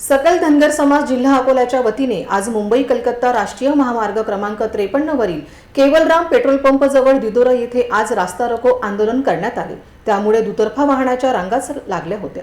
सकल धनगर समाज जिल्हा अकोल्याच्या वतीने आज मुंबई कलकत्ता राष्ट्रीय महामार्ग क्रमांक त्रेपन्न वरील केवलराम पेट्रोल पंप जवळ दिदोरा येथे आज रास्ता रोको आंदोलन करण्यात आले. त्यामुळे दुतर्फा वाहनाच्या रांगाच लागल्या होत्या.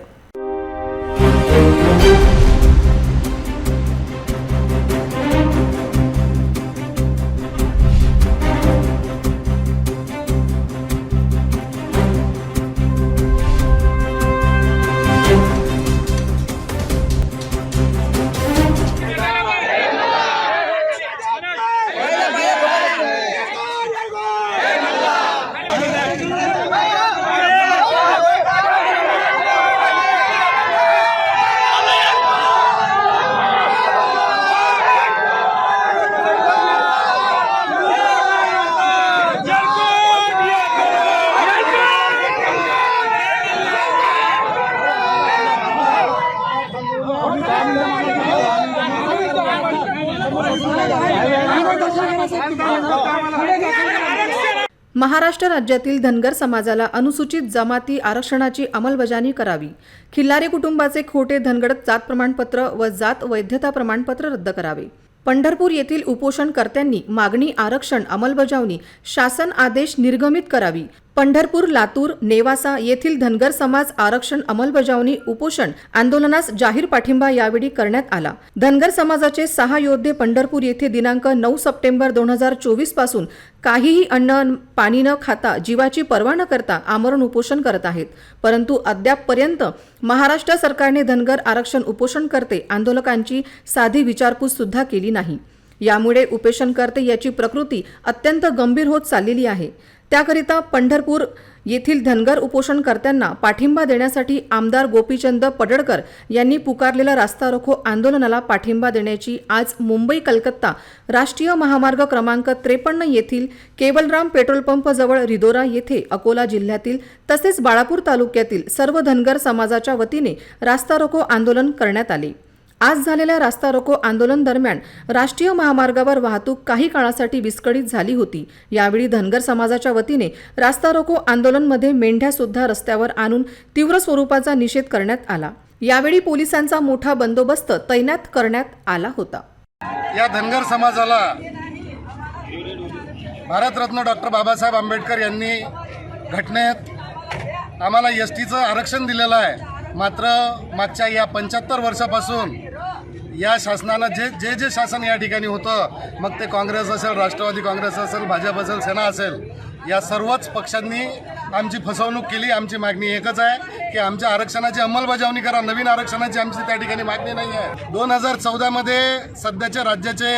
महाराष्ट्र राज्यातील धनगर समाजाला अनुसूचित जमाती आरक्षणाची अंमलबजावणी करावी. खिल्लारी कुटुंबाचे खोटे धनगड जात प्रमाणपत्र व जात वैधता प्रमाणपत्र रद्द करावे. पंढरपूर येथील उपोषणकर्त्यांनी मागणी आरक्षण अंमलबजावणी शासन आदेश निर्गमित करावी. पंढरपूर लातूर नेवासा येथील धनगर समाज आरक्षण अंमलबजावणी उपोषण आंदोलनास जाहीर पाठिंबा यावेळी करण्यात आला. धनगर समाजाचे सहा योद्धे पंढरपूर येथे दिनांक नऊ सप्टेंबर दोन हजार चोवीसपासून काहीही अन्न पाणी न खाता जीवाची पर्वा न करता आमरण उपोषण करत आहेत. परंतु अद्यापपर्यंत महाराष्ट्र सरकारने धनगर आरक्षण उपोषण करते आंदोलकांची साधी विचारपूस सुद्धा केली नाही. यामुळे उपेशनकर्ते याची प्रकृती अत्यंत गंभीर होत चाललेली आहे. त्याकरिता पंढरपूर येथील धनगर उपोषणकर्त्यांना पाठिंबा देण्यासाठी आमदार गोपीचंद पडळकर यांनी पुकारलेल्या रास्ता रोको आंदोलनाला पाठिंबा देण्याची आज मुंबई कलकत्ता राष्ट्रीय महामार्ग क्रमांक त्रेपन्न येथील केवलराम पेट्रोल पंप जवळ रिदोरा येथे अकोला जिल्ह्यातील तसेच बाळापूर तालुक्यातील सर्व धनगर समाजाच्या वतीने रास्ता रोको आंदोलन करण्यात आले. आज झालेल्या रास्ता रोको आंदोलन दरम्यान राष्ट्रीय महामार्गावर वाहतूक काही काळासाठी विस्कळीत झाली होती. यावेळी धनगर समाजाच्या वतीने रास्ता रोको आंदोलनमध्ये मेंढ्या सुद्धा रस्त्यावर आणून तीव्र स्वरूपाचा निषेध करण्यात आला. यावेळी पोलिसांचा मोठा बंदोबस्त तैनात करण्यात आला होता. या धनगर समाजाला भारतरत्न डॉक्टर बाबासाहेब आंबेडकर यांनी घटनेत आम्हाला एस टीचं आरक्षण दिलेलं आहे. मात्र मागच्या या पंच्याहत्तर वर्षापासून या शासनानं जे जे जे शासन या ठिकाणी होतं मग ते काँग्रेस असेल राष्ट्रवादी काँग्रेस असेल भाजप असेल सेना असेल या सर्वच पक्षांनी आमची फसवणूक केली आमची मागणी एकच आहे की आमच्या आरक्षणाची अंमलबजावणी करा नवीन आरक्षणाची आमची त्या ठिकाणी मागणी नाही आहे. दोन हजार चौदामध्ये सध्याचे राज्याचे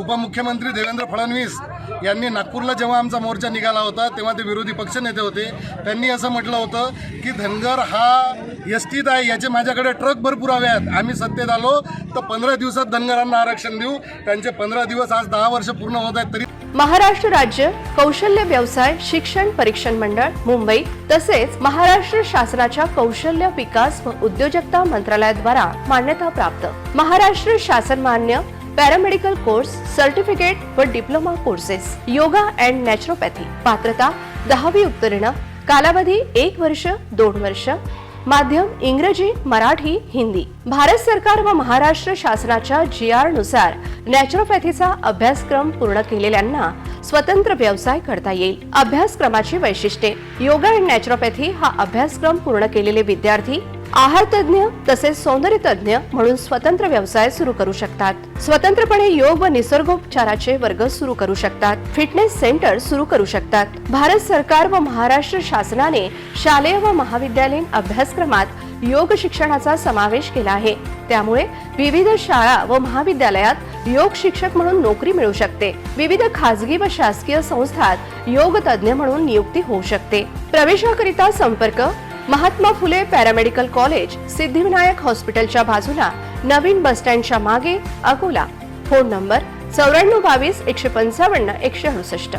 उपमुख्यमंत्री देवेंद्र फडणवीस यांनी नागपूरला जेव्हा आमचा मोर्चा निघाला होता तेव्हा ते विरोधी पक्षनेते होते. त्यांनी असं म्हटलं होतं की धनगर हा एसटीत आहे याचे माझ्याकडे ट्रक भरपूर हवे आहेत. आम्ही सत्तेत आलो तर पंधरा दिवसात धनगरांना आरक्षण देऊ. त्यांचे पंधरा दिवस आज दहा वर्ष पूर्ण होत आहेत तरी महाराष्ट्र राज्य कौशल्य व्यवसाय शिक्षण परीक्षण मंडळ मुंबई तसेच महाराष्ट्र शासनाच्या कौशल्य विकास व उद्योजकता मंत्रालयाद्वारा मान्यता प्राप्त. महाराष्ट्र शासन मान्य पॅरामेडिकल कोर्स सर्टिफिकेट व diploma courses. Yoga and naturopathy. पात्रता दहावी उत्तीर्ण. कालावधी एक वर्ष दोन वर्ष. माध्यम इंग्रजी मराठी हिंदी. भारत सरकार व महाराष्ट्र शासनाच्या जी आरनुसार नॅचरोपॅथीचा अभ्यासक्रम पूर्ण केलेल्यांना स्वतंत्र व्यवसाय करता येईल. अभ्यासक्रमाची वैशिष्ट्ये. योगा अँड नॅचरोपॅथी हा अभ्यासक्रम पूर्ण केलेले विद्यार्थी आहार तज्ज्ञ तसेच सौंदर्य तज्ज्ञ म्हणून स्वतंत्र व्यवसाय सुरू करू शकतात. स्वतंत्रपणे योग व निसर्गोपचाराचे वर्ग सुरू करू शकतात. फिटनेस सेंटर सुरू करू शकतात. भारत सरकार व महाराष्ट्र शासनाने शालेय व महाविद्यालयीन अभ्यासक्रमात योग शिक्षणाचा समावेश केला आहे. त्यामुळे विविध शाळा व महाविद्यालयात योग शिक्षक म्हणून नोकरी मिळू शकते. विविध खाजगी व शासकीय संस्थात योग तज्ज्ञ म्हणून नियुक्ती होऊ शकते. प्रवेशाकरिता संपर्क महात्मा फुले पॅरामेडिकल कॉलेज सिद्धिविनायक हॉस्पिटलच्या बाजूला नवीन बसस्टँडच्या मागे अकोला. फोन नंबर चौऱ्याण्णव बावीस एकशे पंचावन्न एकशे अडुसष्ट.